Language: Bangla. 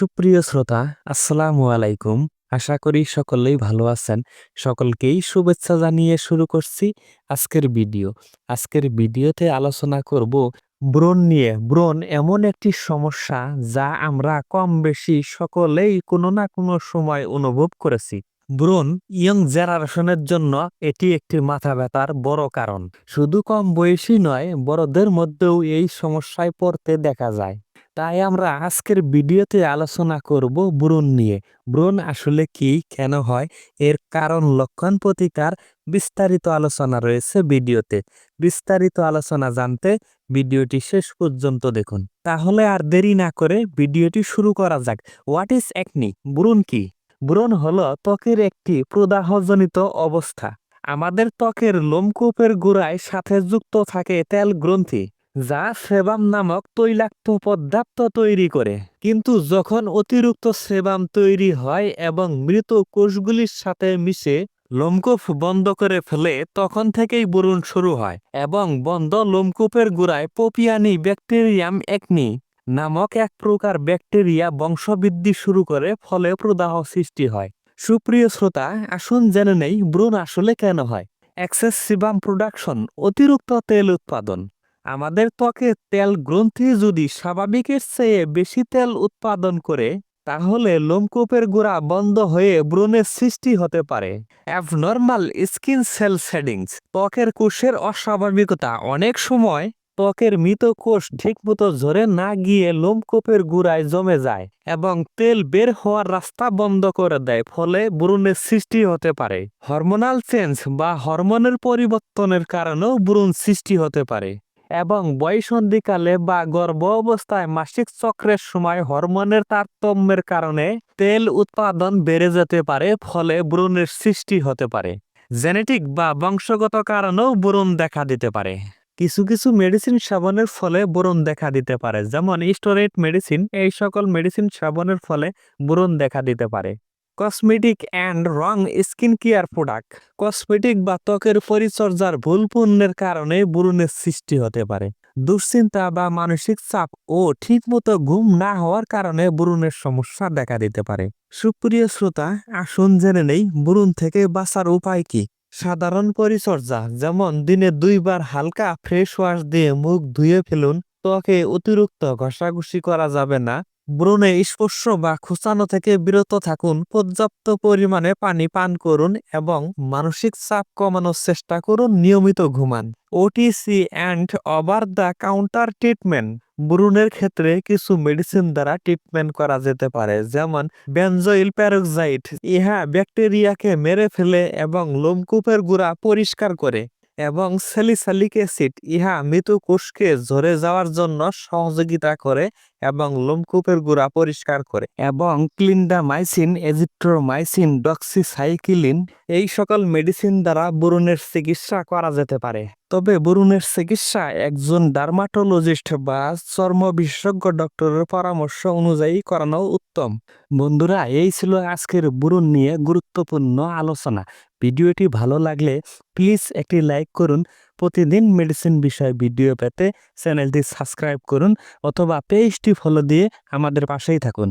সুপ্রিয় শ্রোতা, আসসালামু আলাইকুম। আশা করি সকলেই ভালো আছেন। সকলকেই শুভেচ্ছা জানিয়ে শুরু করছি আজকের ভিডিও। আজকের ভিডিওতে আলোচনা করব ব্রণ নিয়ে। ব্রণ এমন একটি সমস্যা যা আমরা কম বেশি সকলেই কোনো না কোনো সময় অনুভব করেছি। ব্রণ ইয়ং জেনারেশনের জন্য এটি একটি মাথা ব্যথার বড় কারণ। শুধু কম বয়সী নয়, বড়দের মধ্যেও এই সমস্যায় পড়তে দেখা যায়। তাই আমরা আজকের ভিডিওতে আলোচনা করব ব্রণ নিয়ে। ব্রণ আসলে কি, কেন হয়, এর কারণ, লক্ষণ প্রতিকার বিস্তারিত আলোচনা রয়েছে ভিডিওতে। বিস্তারিত আলোচনা জানতে ভিডিওটি শেষ পর্যন্ত দেখুন। তাহলে আর দেরি না করে ভিডিওটি শুরু করা যাক। হোয়াট ইজ একনি ব্রণ কি? ব্রণ হলো ত্বকের একটি প্রদাহজনিত অবস্থা। আমাদের ত্বকের লোমকূপের গোড়ায় সাথে যুক্ত থাকে তেল গ্রন্থি। যা সেবাম নামক তৈলাক্ত পদার্থ তৈরি করে। কিন্তু যখন অতিরিক্ত সেবাম তৈরি হয় এবং মৃত কোষগুলির সাথে মিশে লোমকূপ বন্ধ করে ফেলে, তখন থেকেই ব্রণ শুরু হয় এবং বন্ধ লোমকূপের গোড়ায় পপিয়ানি ব্যাকটেরিয়াম একনি নামক এক প্রকার ব্যাকটেরিয়া বংশবৃদ্ধি শুরু করে, ফলে প্রদাহ সৃষ্টি হয়। সুপ্রিয় শ্রোতা, আসুন জেনে নেই ব্রণ আসলে কেন হয়। এক্সেস সিবাম প্রোডাকশন, অতিরিক্ত তেল উৎপাদন। আমাদের ত্বকে তেল গ্রন্থি যদি স্বাভাবিকের চেয়ে বেশি তেল উৎপাদন করে, তাহলে লোমকূপের গোড়া বন্ধ হয়ে ব্রণের সৃষ্টি হতে পারে। অ্যাবনর্মাল স্কিন সেল শেডিংস ত্বকের কোষের অস্বাভাবিকতা অনেক সময় ত্বকের মৃত কোষ ঠিকমতো ঝরে না গিয়ে লোমকূপের গুড়ায় জমে যায় এবং তেল বের হওয়ার রাস্তা বন্ধ করে দেয়, ফলে ব্রণের সৃষ্টি হতে পারে। হরমোনাল চেঞ্জ বা হরমোনের পরিবর্তনের কারণেও ব্রণ সৃষ্টি হতে পারে। এবং বয়সন্ধিকালে বা গর্ভ অবস্থায় মাসিক চক্রের সময় হরমোনের তারতম্যের কারণে তেল উৎপাদন বেড়ে যেতে পারে, ফলে ব্রণের সৃষ্টি হতে পারে। জেনেটিক বা বংশগত কারণেও ব্রণ দেখা দিতে পারে। কিছু কিছু মেডিসিন সেবনের ফলে ব্রণ দেখা দিতে পারে, যেমন স্টোরেট মেডিসিন। এই সকল মেডিসিন সেবনের ফলে ব্রণ দেখা দিতে পারে। কসমেটিক অ্যান্ড রং স্কিন কেয়ার প্রোডাক্ট কসমেটিক বা ত্বকের পরিচর্যার ভুল পণ্যের কারণে ব্রণের সৃষ্টি হতে পারে। দুশ্চিন্তা বা মানসিক চাপ ও ঠিকমতো ঘুম না হওয়ার কারণে ব্রণের সমস্যা দেখা দিতে পারে। সুপ্রিয় শ্রোতা, আসুন জেনে নেই ব্রণ থেকে বাঁচার উপায় কি। সাধারণ পরিচর্যা, যেমন দিনে দুইবার হালকা ফ্রেশ ওয়াশ দিয়ে মুখ ধুয়ে ফেলুন, ত্বকে অতিরিক্ত ঘষাঘষি করা যাবে না ব্রণে স্পর্শ বা খুঁচানো থেকে বিরত থাকুন। পর্যাপ্ত পরিমাণে পানি পান করুন এবং মানসিক চাপ কমানোর চেষ্টা করুন। নিয়মিত ঘুমান। OTC and over the counter treatment ব্রণের ক্ষেত্রে কিছু মেডিসিন দ্বারা ট্রিটমেন্ট করা যেতে পারে, যেমন বেনজোইল প্যারোক্সাইড ইহা ব্যাকটেরিয়াকে মেরে ফেলে এবং লোমকূপের গুঁড়া পরিষ্কার করে। এবং স্যালিসালিক অ্যাসিড, ইহা মৃত কোষকে ঝরে যাওয়ার জন্য সহযোগিতা করে এবং লোমকূপের গুড়া পরিষ্কার করে এবং ক্লিন্ডামাইসিন এজিট্রোমাইসিন ডক্সিসাইক্লিন এই সকল মেডিসিন দ্বারা ব্রণের চিকিৎসা করা যেতে পারে। তবে ব্রণের চিকিৎসা একজন ডার্মাটোলজিস্ট বা চর্ম বিশেষজ্ঞ ডক্টরের পরামর্শ অনুযায়ী করানো উত্তম। বন্ধুরা, এই ছিল আজকের ব্রণ নিয়ে গুরুত্বপূর্ণ আলোচনা। ভিডিওটি ভালো লাগলে প্লিজ একটি লাইক করুন। প্রতিদিন মেডিসিন বিষয়ে ভিডিও পেতে চ্যানেলটি সাবস্ক্রাইব করুন অথবা পেজটি ফলো দিয়ে আমাদের পাশেই থাকুন।